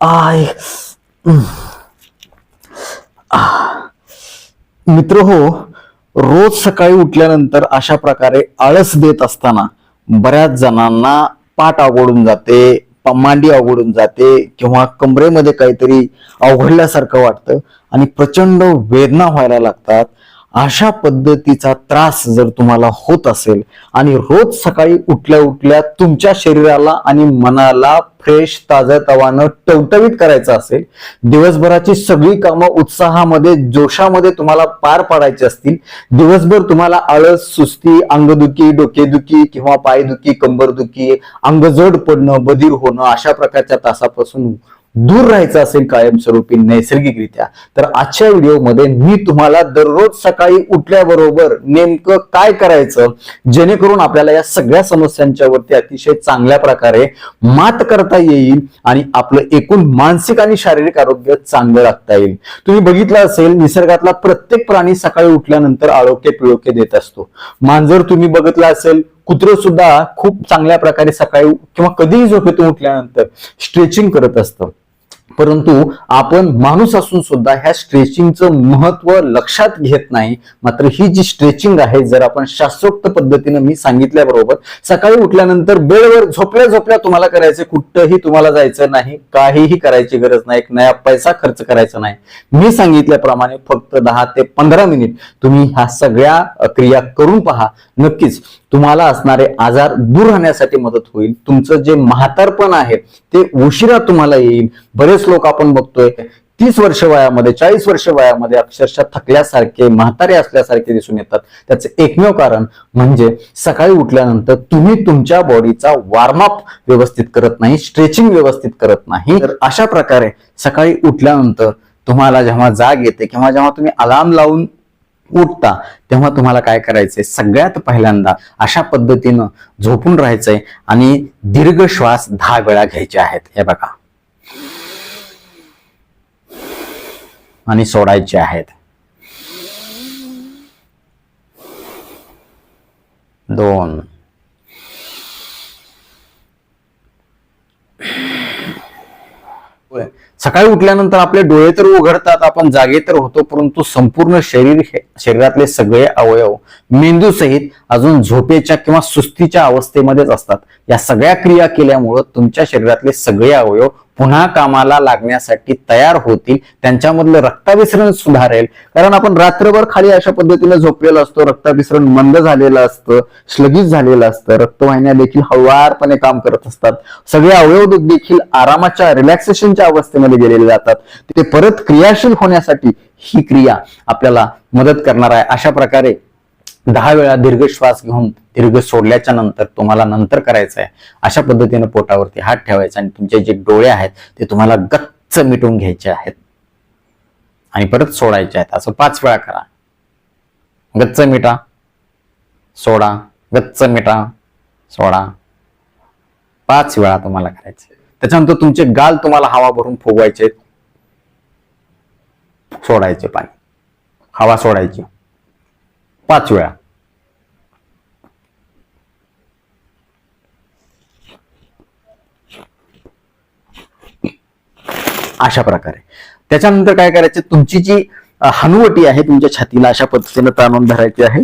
I मित्र हो रोज सकाळी उठल्यानंतर अशा प्रकारे आळस देत असताना बऱ्याच जणांना पाठ अवघडून जाते मांडी अवघडून जाते किंवा कमरेमध्ये काहीतरी अवघडल्यासारखं वाटतं आणि प्रचंड वेदना व्हायला लागतात. अशा पद्धतीचा त्रास जर तुम्हाला होत असेल आणि रोज सकाळी उठल्या उठल्या तुमच्या शरीराला आणि मनाला फ्रेश ताजतवानं टवटवीत करायचं असेल दिवसभराची सगळी कामं उत्साहामध्ये जोशामध्ये तुम्हाला पार पाडायची असतील दिवसभर तुम्हाला आळस सुस्ती अंगदुखी डोकेदुखी किंवा पायदुखी कंबरदुखी अंगजड पडणं बधीर होणं अशा प्रकारच्या तासापासून दूर राहायचं असेल कायमस्वरूपी नैसर्गिकरित्या. तर आजच्या व्हिडिओमध्ये मी तुम्हाला दररोज सकाळी उठल्याबरोबर नेमकं काय करायचं जेणेकरून आपल्याला या सगळ्या समस्यांच्या वरती अतिशय चांगल्या प्रकारे मात करता येईल आणि आपलं एकूण मानसिक आणि शारीरिक आरोग्य चांगलं राखता येईल. तुम्ही बघितलं असेल निसर्गातला प्रत्येक प्राणी सकाळी उठल्यानंतर आळोखे पिळोके देत असतो. मांजर तुम्ही बघितलं असेल कुत्र सुद्धा खूप चांगल्या प्रकारे सकाळी किंवा कधीही झोपेतून उठल्यानंतर स्ट्रेचिंग करत असतं. परंतु आपण माणूस असून सुद्धा ह्या स्ट्रेचिंगचं महत्त्व लक्षात घेत नाही. मात्र ही जी स्ट्रेचिंग आहे जर आपण शास्त्रोक्त पद्धतीनं मी सांगितल्याबरोबर सकाळी उठल्यानंतर वेळेवर झोपल्या झोपल्या तुम्हाला करायचं कुठंही तुम्हाला जायचं नाही काहीही करायची गरज नाही एक नया पैसा खर्च करायचा नाही. मी सांगितल्याप्रमाणे फक्त दहा ते पंधरा मिनिट तुम्ही ह्या सगळ्या क्रिया करून पहा. नक्कीच तुम्हाला असणारे आजार दूर राहण्यासाठी मदत होईल. तुमचं जे म्हातारपण आहे ते उशिरा तुम्हाला येईल. बरेच लोक आपण बघतोय तीस वर्ष वयामध्ये चाळीस वर्ष वयामध्ये अक्षरशः थकल्यासारखे म्हातारे असल्यासारखे दिसून येतात. त्याचे एकमेव कारण म्हणजे सकाळी उठल्यानंतर तुम्ही तुमच्या बॉडीचा वॉर्मअप व्यवस्थित करत नाही स्ट्रेचिंग व्यवस्थित करत नाही. तर अशा प्रकारे सकाळी उठल्यानंतर तुम्हाला जेव्हा जाग येते किंवा जेव्हा तुम्ही अलार्म लावून उठता तेव्हा तुम्हाला काय करायचंय? सगळ्यात पहिल्यांदा अशा पद्धतीनं झोपून राहायचंय आणि दीर्घ श्वास दहा वेळा घ्यायचे आहेत. हे बघा. आणि सोडायचे आहेत. दोन. सकाळी उठल्यानंतर आपले डोळे तर उघडतात आपण जागे तर होतो परंतु संपूर्ण शरीर शरीरातले सगळे अवयव मेंदू सहित अजून झोपेच्या किंवा सुस्तीच्या अवस्थेमध्येच असतात. या सगळ्या क्रिया केल्यामुळं तुमच्या शरीरातले सगळे अवयव पुन्हा कामाला लागण्यासाठी तयार होतील त्यांच्यामधलं रक्ताभिसरण सुधारेल. कारण आपण रात्रभर खाली अशा पद्धतीने झोपलेलो असतो रक्ताभिसरण मंद झालेलं असतं श्लगित झालेलं असतं रक्तवाहिन्या देखील हळुवारपणे काम करत असतात. सगळे अवयव देखील आरामाच्या रिलॅक्सेशनच्या अवस्थेमध्ये गेलेले जातात. ते परत क्रियाशील होण्यासाठी ही क्रिया आपल्याला मदत करणार आहे. अशा प्रकारे दहा वेळा दीर्घ श्वास घेऊन दीर्घ सोडल्याच्या नंतर तुम्हाला नंतर करायचं आहे अशा पद्धतीने पोटावरती हात ठेवायचा आणि तुमचे जे डोळे आहेत ते तुम्हाला गच्च मिटवून घ्यायचे आहेत. आणि परत सोडायचे आहेत. असं पाच वेळा करा. गच्च मिटा. सोडा. गच्च मिटा. सोडा. पाच वेळा तुम्हाला करायचे. त्याच्यानंतर तुमचे गाल तुम्हाला हवा भरून फुगवायचे सोडायचे पाणी. हवा सोडायची. पाच वेळा. अशा प्रकारे. त्याच्यानंतर काय करायचे? तुमची जी हनुवटी आहे तुमच्या छातीला अशा पद्धतीने ताणून धरायची आहे.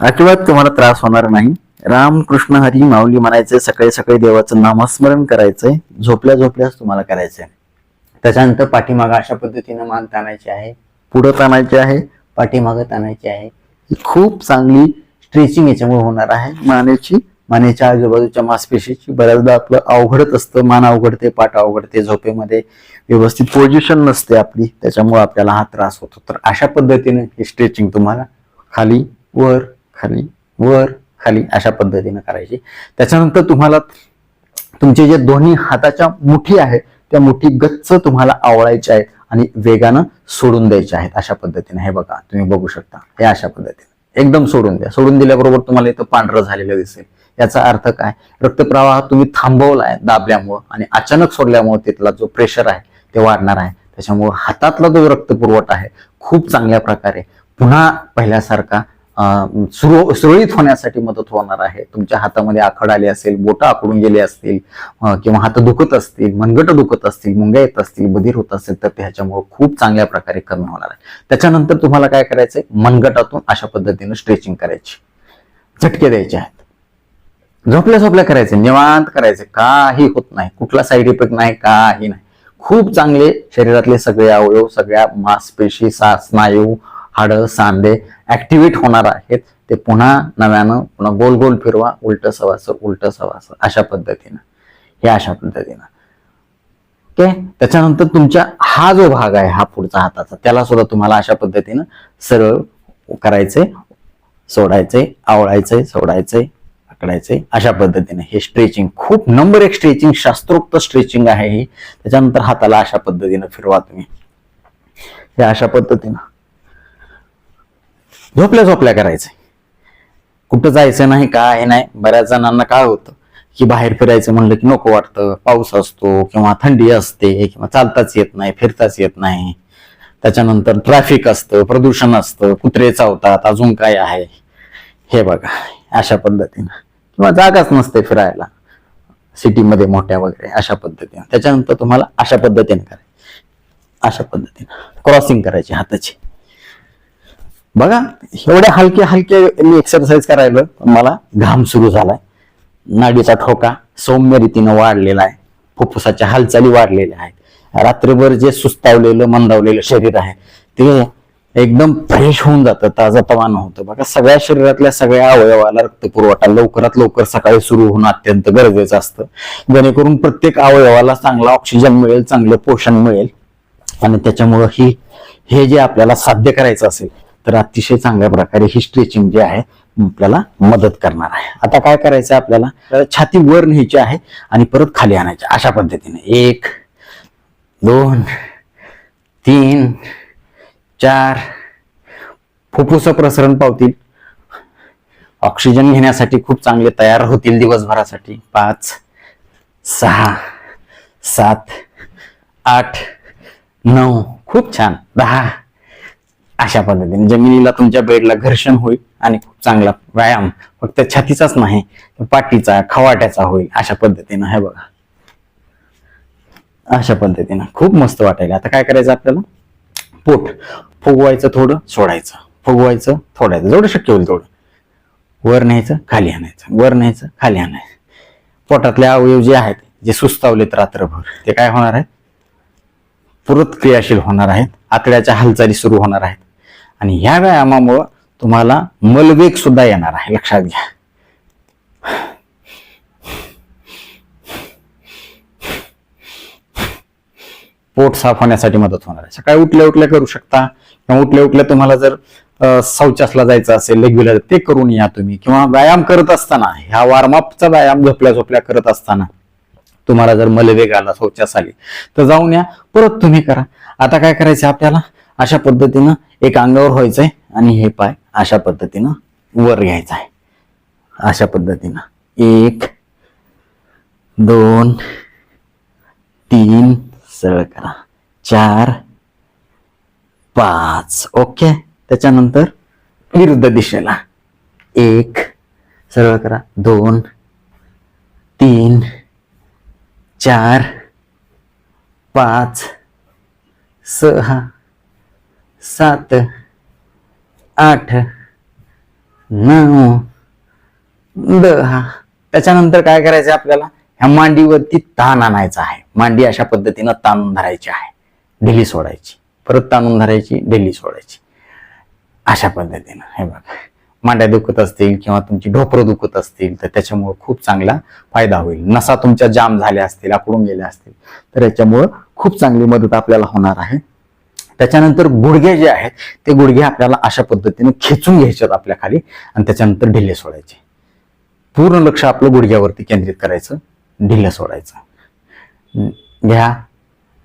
अजिबात तुम्हाला त्रास होणार नाही. राम कृष्ण हरी माऊली म्हणायचे सकाळी सकाळी देवाचं नामस्मरण करायचंय. झोपल्या झोपल्याच तुम्हाला करायचंय. त्याच्यानंतर पाठीमागं अशा पद्धतीनं मान ताणायची आहे. पुढं ताणायची आहे. पाठीमागं ताणायची आहे. ही खूप चांगली स्ट्रेचिंग याच्यामुळे होणार आहे मानेची. मानेच्या आजूबाजूच्या मासपेशीची बऱ्याचदा आपलं अवघडत असतं मान अवघडते पाठ अवघडते झोपेमध्ये व्यवस्थित पोझिशन नसते आपली त्याच्यामुळे आपल्याला हा त्रास होतो. तर अशा पद्धतीने हे स्ट्रेचिंग तुम्हाला खाली वर खाली वर खाली अशा पद्धतीने करायची. त्याच्यानंतर तुम्हाला तुमचे जे दोन्ही हाताच्या मुठी आहेत त्या मुठी गच्च तुम्हाला आवळायच्या आहेत आणि वेगानं सोडून द्यायच्या आहेत अशा पद्धतीने. हे बघा तुम्ही बघू शकता हे अशा पद्धतीने. एकदम सोडून द्या. सोडून दिल्याबरोबर तुम्हाला इथं पांढरं झालेलं दिसेल. याचा अर्थ काय? रक्तप्रवाह तुम्ही थांबवलाय दाबल्यामुळं आणि अचानक सोडल्यामुळे तिथला जो प्रेशर आहे ते वाढणार आहे. त्याच्यामुळे हातातला जो रक्तपुरवठा आहे खूप चांगल्या प्रकारे पुन्हा पहिल्यासारखा सुरू सुरळीत होण्यासाठी मदत होणार आहे. तुमच्या हातामध्ये आखड आली असेल बोटं आखडून गेली असतील किंवा हात दुखत असतील मनगट दुखत असतील मुंग्या येत असतील बधीर होत असेल तर ह्याच्यामुळे खूप चांगल्या प्रकारे कमी होणार आहे. त्याच्यानंतर तुम्हाला काय करायचंय? मनगटातून अशा पद्धतीनं स्ट्रेचिंग करायची. झटके द्यायचे आहेत. झोपल्या झोपल्या करायचे निवांत करायचे. काही होत नाही. कुठला साईड इफेक्ट नाही काही नाही. खूप चांगले शरीरातले सगळे अवयव सगळ्या मांसपेशी सा स्नायू हाडं सांधे ऍक्टिव्हेट होणार आहेत. ते पुन्हा नव्यानं पुन्हा गोल गोल फिरवा उलट सवास उलट सवास. अशा पद्धतीनं. हे अशा पद्धतीनं. ओके त्याच्यानंतर तुमच्या हा जो भाग आहे हा पुढचा हाताचा त्याला सुद्धा तुम्हाला अशा पद्धतीनं सरळ करायचे सोडायचे आवळायचे सोडायचे पकडायचंय. अशा पद्धतीने हे स्ट्रेचिंग खूप नंबर एक स्ट्रेचिंग शास्त्रोक्त स्ट्रेचिंग आहे ही. त्याच्यानंतर हाताला अशा पद्धतीनं फिरवा तुम्ही. हे अशा पद्धतीनं. झोपल्या झोपल्या करायचंय. कुठं जायचं नाही काय नाही बऱ्याच जणांना काय होतं की बाहेर फिरायचं म्हणलं की नको वाटतं. पाऊस असतो किंवा थंडी असते किंवा चालताच येत नाही फिरताच येत नाही. त्याच्यानंतर ट्रॅफिक असतं प्रदूषण असतं कुत्रे चावतात अजून काय आहे? हे बघा अशा पद्धतीनं. किंवा जागाच नसते फिरायला. सिटीमध्ये मोठ्या वगैरे अशा पद्धतीने. त्याच्यानंतर तुम्हाला अशा पद्धतीने करायचे. अशा पद्धतीने. क्रॉसिंग करायची हाताची. बघा एवढ्या हलके हलके मी एक्सरसाइज करायला. मला घाम सुरू झालाय. नाडीचा ठोका सौम्य रीतीनं वाढलेला आहे. फुफ्फुसाच्या हालचाली वाढलेल्या आहेत. रात्रभर जे सुस्तावलेलं मंदावलेलं शरीर आहे ते एकदम फ्रेश होऊन जातं ताजा तवानं होतं. बघा सगळ्या शरीरातल्या सगळ्या अवयवाला रक्तपुरवठा लवकरात लवकर सकाळी सुरू होणं अत्यंत गरजेचं असतं. जेणेकरून प्रत्येक अवयवाला चांगला ऑक्सिजन मिळेल चांगलं पोषण मिळेल. आणि त्याच्यामुळं ही हे जे आपल्याला साध्य करायचं असेल तर अतिशय चांगल्या प्रकारे ही स्ट्रेचिंग जे आहे आपल्याला मदत करणार आहे. आता काय करायचं आहे आपल्याला छाती वर न्यायची आहे आणि परत खाली आणायची. अशा पद्धतीने. एक दोन तीन चार. फुफ्फुस प्रसरण पावतील. ऑक्सिजन घेण्यासाठी खूप चांगले तयार होतील दिवसभरासाठी. पाच सहा सात आठ नऊ. खूप छान. दहा. अशा पद्धतीने जमिनीला तुमच्या बेडला घर्षण होईल आणि खूप चांगला व्यायाम. फक्त छातीचाच नाही तर पाठीचा खवाट्याचा होईल. अशा पद्धतीनं. हे बघा. अशा पद्धतीनं. खूप मस्त वाटायला. आता काय करायचं आपल्याला? पोट. फुगवायचं थोडं सोडायचं. फुगवायचं थोडायचं. जेवढं शक्य होईल तेवढं. वर न्यायचं खाली आणायचं. वर न्यायचं खाली आणायचं. पोटातले अवयव जे आहेत जे सुस्तावलेत रात्रभर ते काय होणार आहेत? पुरत क्रियाशील होणार आहेत. आतड्याच्या हालचाली सुरू होणार आहेत. आणि ह्या व्यायामामुळं तुम्हाला मलवेग सुद्धा येणार आहे. लक्षात घ्या. पोट साफ होण्यासाठी मदत होणार आहे. सकाळी उठल्या उठल्या करू शकता. किंवा उठल्या उठल्या तुम्हाला जर शौचासला जायचं असेल रेग्युलर ते करून या तुम्ही. किंवा व्यायाम करत असताना ह्या वॉर्मअपचा व्यायाम झोपल्या झोपल्या करत असताना तुम्हाला जर मलवेग आला शौचास आली तर जाऊन या. परत तुम्ही करा. आता काय करायचं आपल्याला? अशा पद्धतीनं एक अंगावर व्हायचंय आणि हे पाय अशा पद्धतीनं वर घ्यायचं आहे अशा पद्धतीनं. एक दोन तीन सरळ करा. चार पाच. ओके? त्याच्यानंतर विरुद्ध दिशेला. एक. सरळ करा. दोन. तीन. चार. पाच. सहा. सात. आठ. नऊ. दहा. त्याच्यानंतर काय करायचं आपल्याला? ह्या मांडीवरती ताण आणायचा आहे. मांडी अशा पद्धतीनं ताणून धरायची आहे. ढिली सोडायची. परत ताणून धरायची डेली सोडायची. अशा पद्धतीनं. हे बघा. मांड्या दुखत असतील किंवा तुमची ढोपरं दुखत असतील तर त्याच्यामुळे खूप चांगला फायदा होईल. नसा तुमच्या जाम झाल्या असतील आकडून गेल्या असतील तर याच्यामुळं खूप चांगली मदत आपल्याला होणार आहे. त्याच्यानंतर गुडघे जे आहेत ते गुडघे आपल्याला अशा पद्धतीने खेचून घ्यायचे आपल्या खाली आणि त्याच्यानंतर ढिले सोडायचे. पूर्ण लक्ष आपलं गुडघ्यावरती केंद्रित करायचं. ढिलं सोडायचं. घ्या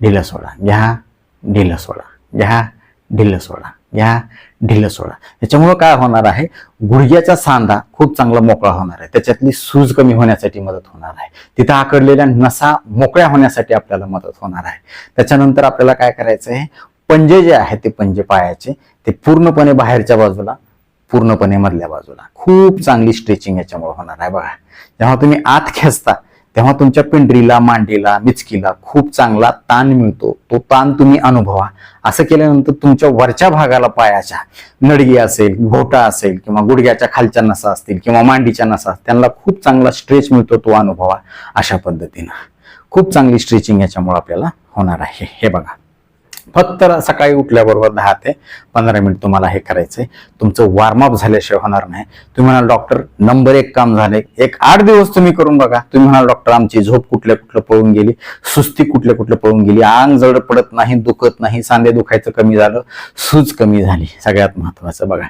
ढिलं सोडा. घ्या ढिलं सोडा. घ्या ढिलं सोडा घ्या ढिलं सोडा. याच्यामुळं काय होणार आहे? गुडघ्याचा सांधा खूप चांगला मोकळा होणार आहे. त्याच्यातली सूज कमी होण्यासाठी मदत होणार आहे. तिथं आकडलेल्या नसा मोकळ्या होण्यासाठी आपल्याला मदत होणार आहे. त्याच्यानंतर आपल्याला काय करायचं आहे पंजे जे आहेत ते पंजे पायाचे ते पूर्णपणे बाहेरच्या बाजूला पूर्णपणे मधल्या बाजूला. खूप चांगली स्ट्रेचिंग याच्यामुळे होणार आहे बघा. जेव्हा तुम्ही आत खेचता तेव्हा तुमच्या पिंडरीला मांडीला मिचकीला खूप चांगला ताण मिळतो. तो ताण तुम्ही अनुभवा. असं केल्यानंतर तुमच्या वरच्या भागाला पायाच्या नडगी असेल घोटा असेल किंवा गुडघ्याच्या खालच्या नसा असतील किंवा मांडीच्या नसा त्यांना खूप चांगला स्ट्रेच मिळतो तो अनुभवा अशा पद्धतीनं. खूप चांगली स्ट्रेचिंग याच्यामुळे आपल्याला होणार आहे. हे बघा. फक्त सकाळी उठल्याबरोबर दहा ते पंधरा मिनिट तुम्हाला हे करायचंय. तुमचं वॉर्मअप झाल्याशिवाय होणार नाही. तुम्ही म्हणाल डॉक्टर नंबर एक काम झाले एक आठ दिवस तुम्ही करून बघा. तुम्ही म्हणाल डॉक्टर आमची झोप कुठल्या कुठलं पळून गेली? सुस्ती कुठल्या कुठलं पळून गेली? अंग जड पडत नाही दुखत नाही सांधे दुखायचं कमी झालं सूज कमी झाली. सगळ्यात महत्वाचं बघा.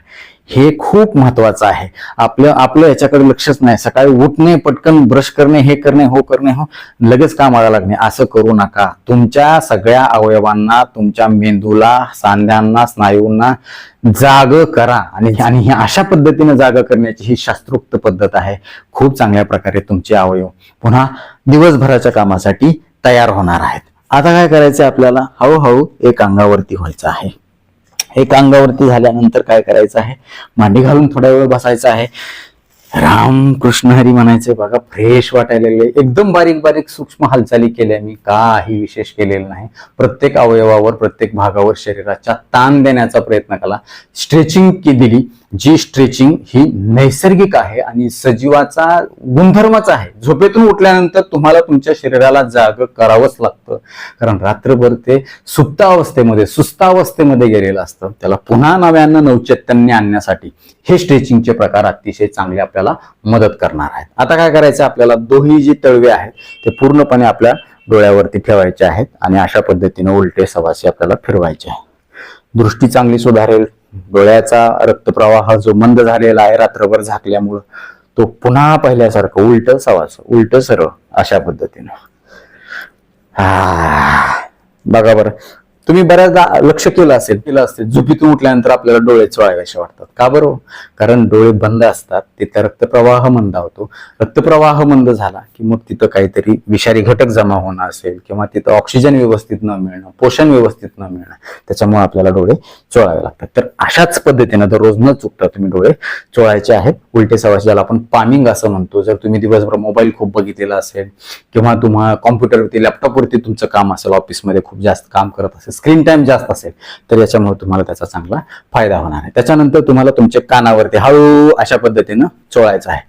हे खूप महत्वाचं आहे. आपलं आपलं याच्याकडे लक्षच नाही. सकाळी उठणे पटकन ब्रश करणे हे करणे हो करणे हो लगेच कामाला लागणे. असं करू नका. तुमच्या सगळ्या अवयवांना तुमच्या मेंदूला सांध्यांना स्नायूंना जाग करा. आणि आणि ही अशा पद्धतीने जाग करण्याची ही शास्त्रोक्त पद्धत आहे. खूप चांगल्या प्रकारे तुमचे अवयव पुन्हा दिवसभराच्या कामासाठी तयार होणार आहेत. आता काय करायचं आपल्याला? हळूहळू एक अंगावरती व्हायचं आहे. एक अंगावरती झाल्यानंतर काय करायचं आहे? मांडी घालून थोडा वेळ बसायचं आहे. राम कृष्ण हरी म्हणायचे बघा फ्रेश वाटायला लागले एकदम बारीक बारीक सूक्ष्म हालचाली केल्या मी काही विशेष केलेलं नाही. प्रत्येक अवयवावर प्रत्येक भागावर शरीराच्या ताण देण्याचा प्रयत्न केला स्ट्रेचिंग की दिली जी स्ट्रेचिंग ही नैसर्गिक आहे आणि सजीवाचा गुणधर्मच आहे. झोपेतून उठल्यानंतर तुम्हाला तुमच्या शरीराला जाग करावंच लागतं. कारण रात्रभर ते सुप्त अवस्थेमध्ये सुस्तावस्थेमध्ये गेलेलं असतं. त्याला पुन्हा नव्यानं नवचैतन्य आणण्यासाठी हे स्ट्रेचिंगचे प्रकार अतिशय चांगले आपल्याला मदत करणार आहेत. आता काय करायचं? आपल्याला दोन्ही जी तळवे आहेत ते पूर्णपणे आपल्या डोळ्यावरती ठेवायचे आहेत आणि अशा पद्धतीने उलटे सवासी आपल्याला फिरवायचे आहे दृष्टी चांगली सुधारेल डोळ्याचा रक्तप्रवाह जो मंद झालेला आहे रात्रभर झाकल्यामुळं तो पुन्हा पहिल्यासारखं उलट सवास उलट सरळ अशा पद्धतीनं. हा. बघा बरं. तुम्ही बऱ्याचदा लक्ष केलं असेल. केलं असेल झोपीतून उठल्यानंतर आपल्याला डोळे चोळावेसे वाटतात. का बरं? कारण डोळे बंद असतात तिथं रक्तप्रवाह मंद होतो. रक्तप्रवाह मंद झाला की मग तिथं काहीतरी विषारी घटक जमा होणं असेल किंवा तिथं ऑक्सिजन व्यवस्थित न मिळणं पोषण व्यवस्थित न मिळणं त्याच्यामुळे आपल्याला डोळे चोळावे लागतात. तर अशाच पद्धतीनं दररोज न चुकता तुम्ही डोळे चोळायचे आहेत. उलटे सवास ज्याला आपण पामिंग असं म्हणतो जर तुम्ही दिवसभर मोबाईल खूप बघितलेला असेल किंवा तुम्हाला कॉम्प्युटरवरती लॅपटॉपवरती तुमचं काम असेल ऑफिसमध्ये खूप जास्त काम करत असेल स्क्रीन टाइम जास्त असेल तर याच्यामुळे तुम्हाला त्याचा चांगला फायदा होणार आहे. त्याच्यानंतर तुम्हाला तुमच्या कानावरती हळू अशा पद्धतीनं चोळायचं आहे.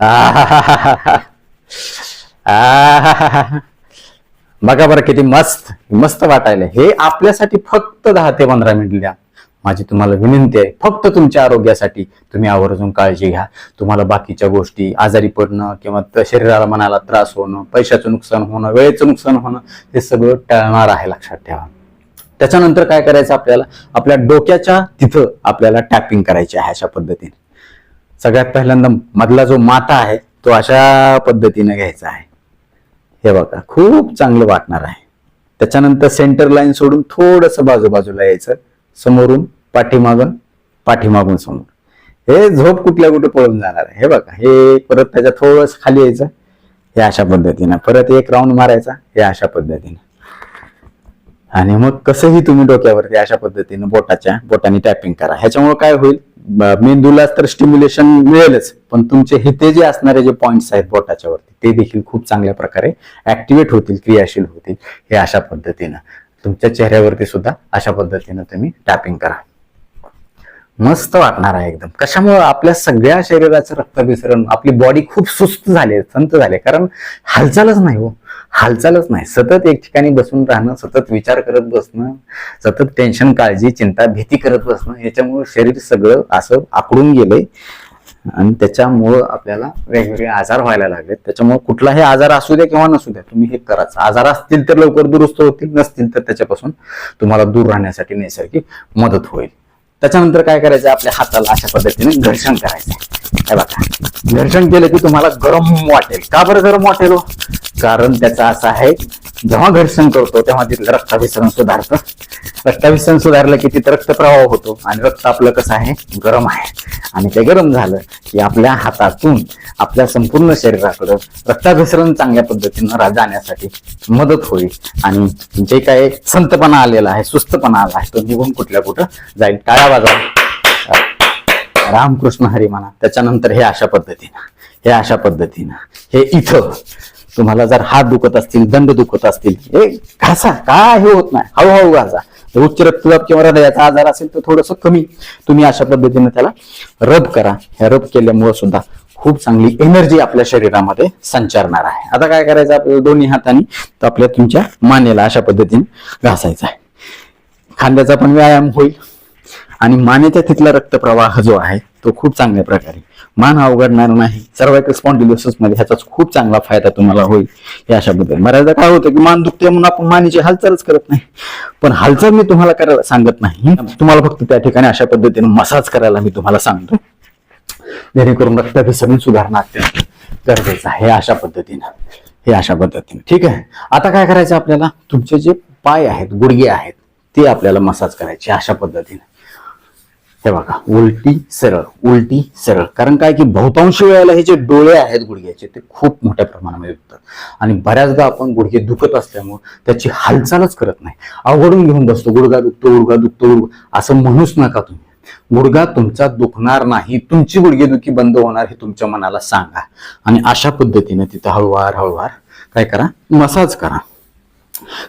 बघा बरं किती मस्त मस्त वाटायला हे आपल्यासाठी फक्त दहा ते पंधरा मिनिट द्या. माझी तुम्हाला विनंती आहे फक्त तुमच्या आरोग्यासाठी तुम्ही आवर्जून काळजी घ्या. तुम्हाला बाकीच्या गोष्टी आजारी पडणं किंवा शरीराला मनाला त्रास होणं पैशाचं नुकसान होणं वेळेचं नुकसान होणं हे सगळं टळणार आहे लक्षात ठेवा. त्याच्यानंतर काय करायचं आपल्याला? आपल्या डोक्याच्या तिथं आपल्याला टॅपिंग करायची आहे अशा पद्धतीने. सगळ्यात पहिल्यांदा मधला जो माथा आहे तो अशा पद्धतीने घ्यायचा आहे. हे बघा खूप चांगलं वाटणार आहे. त्याच्यानंतर सेंटर लाईन सोडून थोडस बाजूबाजूला यायचं. समोरून पाठीमागून पाठीमागून समोर. हे झोप कुठल्या कुठे पळून जाणार आहे? हे बघा हे परत त्याच्या थोडस खाली यायचं. हे अशा पद्धतीनं. परत एक राऊंड मारायचा हे अशा पद्धतीनं. आणि मग कसंही तुम्ही डोक्यावरती अशा पद्धतीनं बोटाच्या बोटाने टॅपिंग करा. ह्याच्यामुळे काय होईल? मेंदूला तर स्टिम्युलेशन मिळेलच पण तुमचे हिते जे असणारे जे पॉइंट्स आहेत बोटाच्या वरती ते देखील खूप चांगल्या प्रकारे ऍक्टिव्हेट होतील क्रियाशील होतील हे अशा पद्धतीनं. तुमच्या चेहऱ्यावरती सुद्धा अशा पद्धतीनं तुम्ही टॅपिंग करा. मस्त वाटणार आहे एकदम. कशामुळं आपल्या सगळ्या शरीराचं रक्तभिसरण आपली बॉडी खूप सुस्त झाली संत झाले कारण हालचालच नाही हो. हालचालच नाही. सतत एक ठिकाणी बसून राहणं सतत विचार करत बसणं सतत टेन्शन काळजी चिंता भीती करत बसणं याच्यामुळं शरीर सगळं असं आकडून गेलंय. आणि त्याच्यामुळं आपल्याला वेगवेगळे आजार व्हायला लागले त्याच्यामुळे कुठलाही आजार असू द्या किंवा नसू द्या तुम्ही हे कराच. आजार असतील तर लवकर दुरुस्त होतील नसतील तर त्याच्यापासून तुम्हाला दूर राहण्यासाठी नैसर्गिक मदत होईल. त्याच्यानंतर काय करायचं? आपल्या हाताला अशा पद्धतीने घर्षण करायचं. हे बघा. घर्षण केलं की तुम्हाला गरम वाटेल. का बरं गरम वाटेल हो? कारण त्याचा असं आहे जेव्हा घर्षण करतो तेव्हा तिथलं रक्ताभिसरण सुधारतं. रक्ताभिसरण सुधारलं की तिथं रक्तप्रवाह होतो आणि रक्त आपलं कसं आहे? गरम आहे. आणि ते गरम झालं की आपल्या हातातून आपल्या संपूर्ण शरीराकडं रक्ताभिसरण चांगल्या पद्धतीनं जाण्यासाठी मदत होईल. आणि जे काय संतपणा आलेला आहे सुस्तपणा आला आहे तो निघून कुठल्या कुठं जाईल. टाळ्या वाजवा. रामकृष्ण हरी म्हणा. त्याच्यानंतर हे अशा पद्धतीनं हे अशा पद्धतीनं हे इथं तुम्हाला जर हात दुखत असतील दंड दुखत असतील हे घासा काय हे होत नाही. हळूहळू घासा. उच्च रक्तदाब किंवा हृदयाचा आजार असेल तर थोडस कमी. तुम्ही अशा पद्धतीने त्याला रब करा. ह्या रब केल्यामुळे सुद्धा खूप चांगली एनर्जी आपल्या शरीरामध्ये संचारणार आहे. आता काय करायचं आपल्याला? दोन्ही हाताने तर आपल्या तुमच्या मानेला अशा पद्धतीने घासायचा आहे. खांद्याचा पण व्यायाम होईल. आणि मानेचा तिथला रक्तप्रवाह जो आहे तो खूप चांगल्या प्रकारे मान अवघडणार नाही. सर्वायकल स्पॉन्डिलोसिसमध्ये ह्याचाच खूप चांगला फायदा तुम्हाला होईल या अशा पद्धतीने बऱ्याचदा काय होतं की मान दुखते म्हणून आपण मानेची हालचालच करत नाही. पण हालचाल मी तुम्हाला करायला सांगत नाही. तुम्हाला फक्त त्या ठिकाणी अशा पद्धतीने मसाज करायला मी तुम्हाला सांगतो. जेणेकरून रक्ताभिसरण सुधारणं अत्यंत गरजेचं आहे हे अशा पद्धतीनं. हे अशा पद्धतीने. ठीक आहे? आता काय करायचं आपल्याला? तुमचे जे पाय आहेत गुडघे आहेत ते आपल्याला मसाज करायचे अशा पद्धतीने. हे बघा उलटी सरळ उलटी सरळ. कारण काय की बहुतांश वेळेला हे जे डोळे आहेत गुडघ्याचे ते खूप मोठ्या प्रमाणामध्ये दुखतात. आणि बऱ्याचदा आपण गुडघे दुखत असल्यामुळे त्याची हालचालच करत नाही. अवघडून घेऊन बसतो गुडघा दुखतो गुडघा दुखतो गुडघा असं म्हणूच नका तुम्ही. गुडघा तुमचा दुखणार नाही तुमची गुडघेदुखी बंद होणार हे तुमच्या मनाला सांगा. आणि अशा पद्धतीने तिथं हळूवार हळूवार काय करा? मसाज करा.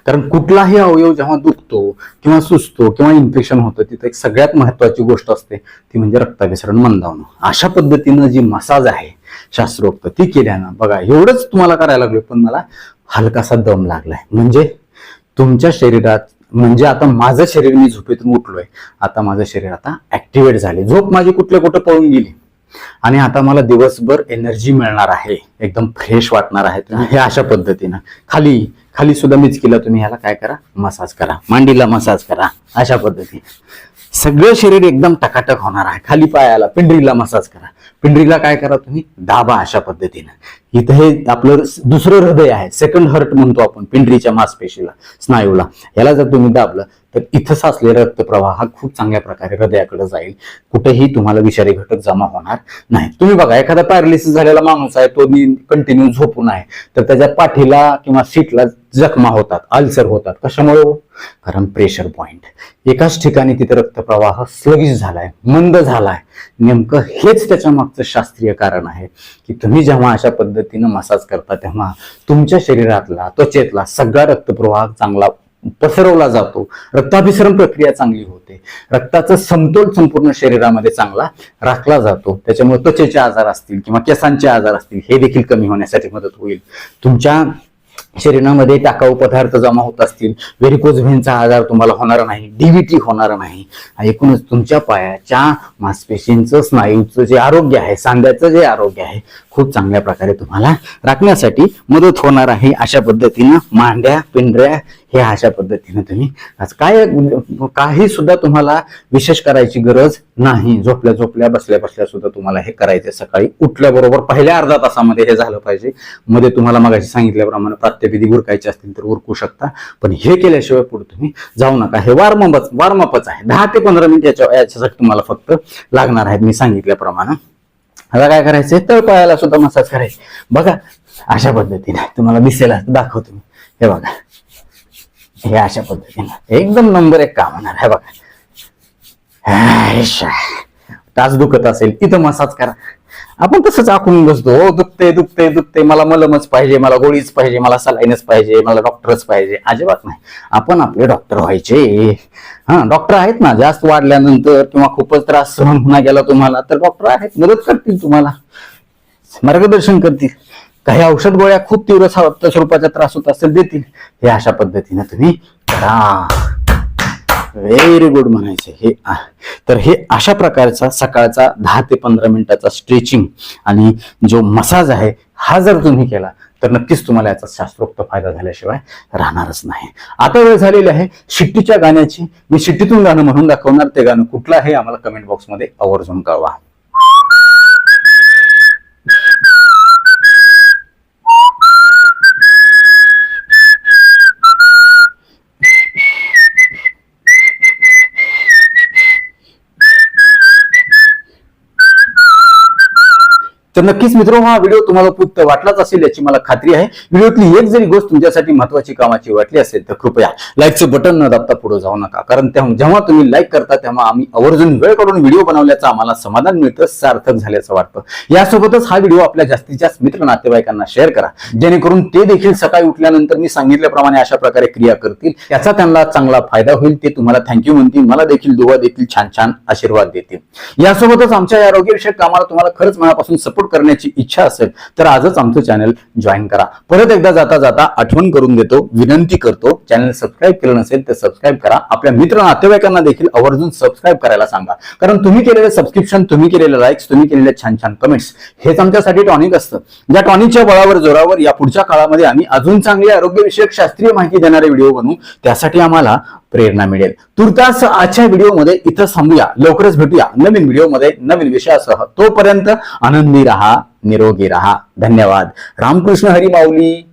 कारण कुठलाही अवयव जेव्हा दुखतो किंवा सुचतो किंवा इन्फेक्शन होतं तिथं एक सगळ्यात महत्वाची गोष्ट असते ती म्हणजे रक्ताभिसरण मंदावणं. अशा पद्धतीनं जी मसाज आहे शास्त्रोक्त ती केल्यानं बघा एवढंच तुम्हाला करायला लागलं पण मला हलकासा दम लागलाय. म्हणजे तुमच्या शरीरात म्हणजे आता माझं शरीर मी झोपेतून उठलोय आता माझं शरीर आता ऍक्टिव्हेट झाले झोप माझी कुठल्या कुठं पळून गेली? आणि आता मला दिवसभर एनर्जी मिळणार आहे. एकदम फ्रेश वाटणार आहे. हे अशा पद्धतीनं. खाली खाली सुद्धा मिचकीला तुम्ही ह्याला काय करा? मसाज करा. मांडीला मसाज करा. अशा पद्धतीने. सगळं शरीर एकदम टकाटक होणार आहे. खाली पायाला पिंडरीला मसाज करा. पिंडरीला काय करा तुम्ही? दाबा अशा पद्धतीनं. इथं हे आपलं दुसरं हृदय आहे. सेकंड हर्ट म्हणतो आपण पिंडरीच्या मासपेशीला स्नायूला. याला जर तुम्ही दाबलं तर इथं साचलेला रक्तप्रवाह हा खूप चांगल्या प्रकारे हृदयाकडे जाईल. कुठेही तुम्हाला विषारी घटक जमा होणार नाही. तुम्ही बघा एखादा पॅरालिसिस झालेला माणूस आहे तो कंटिन्यू झोपून आहे. तर त्याच्या पाठीला किंवा सीटला जखमा होतात अल्सर होतात. कशामुळे? कारण प्रेशर पॉइंट एकाच ठिकाणी तिथे रक्तप्रवाह स्लगिश झालाय मंद झालाय. नेमकं हेच त्याच्या मागचं शास्त्रीय कारण आहे की तुम्ही जेव्हा अशा पद्धतीनं मसाज करता तेव्हा तुमच्या शरीरातला त्वचेतला सगळा रक्तप्रवाह चांगला पसरवला जातो. रक्ताभिसरण प्रक्रिया चांगली होते. रक्ताचा समतोल संपूर्ण शरीरामध्ये चांगला राखला जातो. त्याच्यामुळे त्वचेचे आजार असतील किंवा केसांचे आजार असतील हे देखील कमी होण्यासाठी मदत होईल. तुमच्या शरीरामध्ये टाकाऊ पदार्थ जमा होत असतील व्हेरिकोज व्हेनचा आजार तुम्हाला होणार नाही डीव्हीटी होणार नाही. एकूणच तुमच्या पायाच्या मांसपेशींचं स्नायूचं जे आरोग्य आहे सांध्याचं जे आरोग्य आहे खूप चांगल्या प्रकारे तुम्हाला राखण्यासाठी मदत होणार आहे अशा पद्धतीनं मांड्या पिंढऱ्या हे अशा पद्धतीने तुम्ही आज काय काही सुद्धा तुम्हाला विशेष करायची गरज नाही. झोपल्या झोपल्या बसल्या बसल्या सुद्धा तुम्हाला हे करायचे सकाळी उठल्याबरोबर पहिल्या अर्धा तासामध्ये हे झालं पाहिजे. मध्ये तुम्हाला मगाशी सांगितल्याप्रमाणे प्रात्यविधी उरकायचे असतील तर उरकू शकता. पण हे केल्याशिवाय पुढे तुम्ही जाऊ नका. हे वार्मअपच वार्मपच आहे. दहा ते पंधरा मिनिट याच्या याच्यासाठी तुम्हाला फक्त लागणार आहेत. मी सांगितल्याप्रमाणे. आता काय करायचंय? तळपायाला सुद्धा मसाज करायचे बघा अशा पद्धतीने तुम्हाला दिसेल असं दाखवतो मी. हे बघा. हे अशा पद्धतीनं. एकदम नंबर एक काम होणार आहे बघा. तास टाच दुखत असेल तिथं मसाज करा. आपण तसंच आखून बसतो. हो दुखते दुखते दुखते मला मलमच पाहिजे मला गोळीच पाहिजे मला सलाईनच पाहिजे मला डॉक्टरच पाहिजे. अजिबात नाही. आपण आपले डॉक्टर व्हायचे. हा डॉक्टर आहेत ना जास्त वाढल्यानंतर किंवा खूपच त्रास सहन होणार गेला तुम्हाला तर डॉक्टर आहेत. मदत करतील तुम्हाला. मार्गदर्शन करतील. काही औषध गोळ्या खूप तीव्र स्वरूपाचा त्रास होत असेल देतील. हे अशा पद्धतीने तुम्ही करा. व्हेरी गुड म्हणायचे हे तर हे अशा प्रकारचा सकाळचा दहा ते पंधरा मिनिटाचा स्ट्रेचिंग आणि जो मसाज आहे हा जर तुम्ही केला तर नक्कीच तुम्हाला याचा शास्त्रोक्त फायदा झाल्याशिवाय राहणारच नाही. आता वेळ झालेली आहे शिट्टीच्या गाण्याची. मी शिट्टीतून गाणं म्हणून दाखवणार. ते गाणं कुठलं आहे आम्हाला कमेंट बॉक्समध्ये आवर्जून कळवा. तर नक्कीच मित्र हा व्हिडिओ तुम्हाला उपयुक्त वाटलाच असेल याची मला खात्री आहे. व्हिडिओतली एक जरी गोष्ट तुमच्यासाठी महत्वाची कामाची वाटली असेल तर कृपया लाईकचं बटन न दाबता पुढे जाऊ नका. कारण जेव्हा तुम्ही लाईक करता तेव्हा आम्ही आवर्जून वेळ काढून व्हिडिओ बनवल्याचं आम्हाला समाधान मिळतं सार्थक झाल्याचं वाटतं. यासोबतच हा व्हिडिओ आपल्या जास्तीत जास्त मित्र नातेवाईकांना शेअर करा. जेणेकरून ते देखील सकाळी उठल्यानंतर मी सांगितल्याप्रमाणे अशा प्रकारे क्रिया करतील. त्याचा त्यांना चांगला फायदा होईल ते तुम्हाला थँक्यू म्हणतील. मला देखील दुवा देतील छान छान आशीर्वाद देतील. यासोबतच आमच्या आरोग्यविषयक कामाला तुम्हाला खरंच मनापासून सपोर्ट करण्याची इच्छा असेल तर आजच आमचं चॅनल जॉईन करा. परत एकदा जाता जाता आठवण करून देतो विनंती करतो चॅनल सबस्क्राईब केलं नसेल तर सबस्क्राईब करा. आपल्या मित्र नातेवाईकांना देखील आवर्जून सबस्क्राईब करायला सांगा. कारण तुम्ही केलेले सबस्क्रिप्शन तुम्ही केलेले लाईक्स तुम्ही केलेले छान छान कमेंट्स हेच आमच्यासाठी टॉनिक असतं. या टॉनिकच्या बळावर जोरावर या पुढच्या काळामध्ये आम्ही अजून चांगली आरोग्यविषयक शास्त्रीय माहिती देणारे व्हिडिओ बनवू त्यासाठी आम्हाला प्रेरणा मिळेल. तुर्तास आजच्या व्हिडिओमध्ये इथं थांबूया. लवकरच भेटूया. नवीन व्हिडिओमध्ये नवीन विषयासह. तोपर्यंत आनंदी राहा निरोगी राहा. धन्यवाद. रामकृष्ण हरी माऊली.